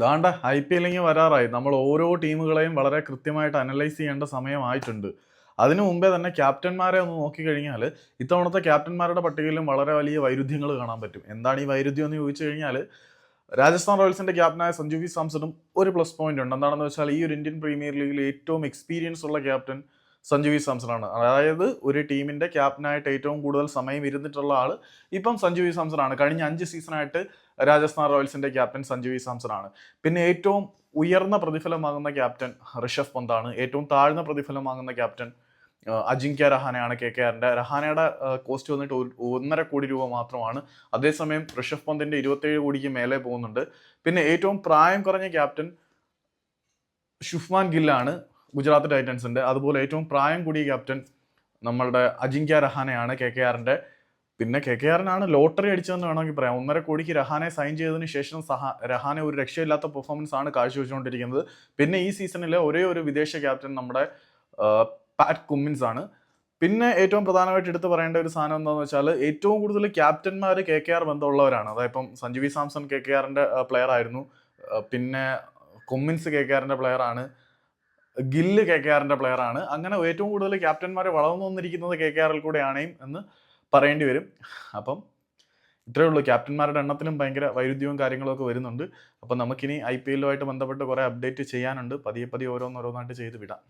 ദാണ്ട I P എല്ലിങ് വരാറായി. നമ്മൾ ഓരോ ടീമുകളെയും വളരെ കൃത്യമായിട്ട് അനലൈസ് ചെയ്യേണ്ട സമയമായിട്ടുണ്ട്. അതിനു മുമ്പേ തന്നെ ക്യാപ്റ്റന്മാരെ ഒന്ന് നോക്കിക്കഴിഞ്ഞാൽ ഇത്തവണത്തെ ക്യാപ്റ്റന്മാരുടെ പട്ടികയിലും വളരെ വലിയ വൈരുദ്ധ്യങ്ങൾ കാണാൻ പറ്റും. എന്താണ് ഈ വൈരുദ്ധ്യം എന്ന് ചോദിച്ചു കഴിഞ്ഞാൽ രാജസ്ഥാൻ റോയൽസിന്റെ ക്യാപ്റ്റനായ സഞ്ജു വി സാംസണും ഒരു പ്ലസ് പോയിന്റ് ഉണ്ട്. എന്താണെന്ന് വെച്ചാൽ ഈ ഒരു ഇന്ത്യൻ പ്രീമിയർ ലീഗിൽ ഏറ്റവും എക്സ്പീരിയൻസ് ഉള്ള ക്യാപ്റ്റൻ സഞ്ജു വി സാംസണാണ്. അതായത് ഒരു ടീമിന്റെ ക്യാപ്റ്റനായിട്ട് ഏറ്റവും കൂടുതൽ സമയം ഇരുന്നിട്ടുള്ള ആൾ ഇപ്പം സഞ്ജു വി സാംസണാണ്. കഴിഞ്ഞ അഞ്ച് സീസണായിട്ട് രാജസ്ഥാൻ റോയൽസിന്റെ ക്യാപ്റ്റൻ സഞ്ജു വി സാംസണാണ്. പിന്നെ ഏറ്റവും ഉയർന്ന പ്രതിഫലം വാങ്ങുന്ന ക്യാപ്റ്റൻ ഋഷഭ് പന്താണ്. ഏറ്റവും താഴ്ന്ന പ്രതിഫലം വാങ്ങുന്ന ക്യാപ്റ്റൻ അജിങ്ക്യ രഹാനയാണ് കെ കെ ആറിന്റെ രഹാനയുടെ കോസ്റ്റ് വന്നിട്ട് ഒന്നര കോടി രൂപ മാത്രമാണ്. അതേസമയം ഋഷഭ് പന്തിന്റെ ഇരുപത്തേഴ് കോടിക്ക് മേലെ പോകുന്നുണ്ട്. പിന്നെ ഏറ്റവും പ്രായം കുറഞ്ഞ ക്യാപ്റ്റൻ ഷുഫ്മാൻ ഗില്ലാണ്. ഗുജറാത്ത് ടൈറ്റൻസിന്റെ അതുപോലെ ഏറ്റവും പ്രായം കൂടിയ ക്യാപ്റ്റൻ നമ്മളുടെ അജിങ്ക്യ രഹാനയാണ് കെ കെ ആറിന്റെ. പിന്നെ കെ കെ ആറിനാണ് ലോട്ടറി അടിച്ചതെന്ന് വേണമെങ്കിൽ പറയാം. ഒന്നര കോടിക്ക് രഹാനെ സൈൻ ചെയ്തതിന് ശേഷം സഹ രഹാനെ ഒരു രക്ഷയില്ലാത്ത പെർഫോമൻസ് ആണ് കാഴ്ചവെച്ചുകൊണ്ടിരിക്കുന്നത്. പിന്നെ ഈ സീസണിലെ ഒരേ ഒരു വിദേശ ക്യാപ്റ്റൻ നമ്മുടെ പാറ്റ് കുമ്മിൻസ് ആണ്. പിന്നെ ഏറ്റവും പ്രധാനമായിട്ട് എടുത്തു പറയേണ്ട ഒരു സാധനം എന്താണെന്ന് വെച്ചാൽ ഏറ്റവും കൂടുതൽ ക്യാപ്റ്റന്മാർ കെ കെ ആർ ബന്ധമുള്ളവരാണ്. അതായത് ഇപ്പം Sanju V Samson K K ആറിന്റെ പ്ലെയർ ആയിരുന്നു. പിന്നെ കൊമ്മിൻസ് കെ കെ ആറിന്റെ പ്ലെയർ ആണ്. ഗില്ല് കെ കെ ആറിന്റെ പ്ലെയർ ആണ്. അങ്ങനെ ഏറ്റവും കൂടുതൽ ക്യാപ്റ്റന്മാരെ വളർന്നു വന്നിരിക്കുന്നത് കെ കെ ആറിൽ കൂടെയാണ് എന്ന് പറയേണ്ടി വരും. അപ്പം ഇത്രയേ ഉള്ളൂ. ക്യാപ്റ്റന്മാരുടെ എണ്ണത്തിലും ഭയങ്കര വൈരുദ്ധ്യവും കാര്യങ്ങളും ഒക്കെ വരുന്നുണ്ട്. അപ്പം നമുക്കിനി ഐ പി എല്ലുമായിട്ട് ബന്ധപ്പെട്ട് കുറേ അപ്ഡേറ്റ് ചെയ്യാനുണ്ട്. പതിയെ പതിയെ ഓരോന്നോരോന്നായിട്ട് ചെയ്ത് വിടാം.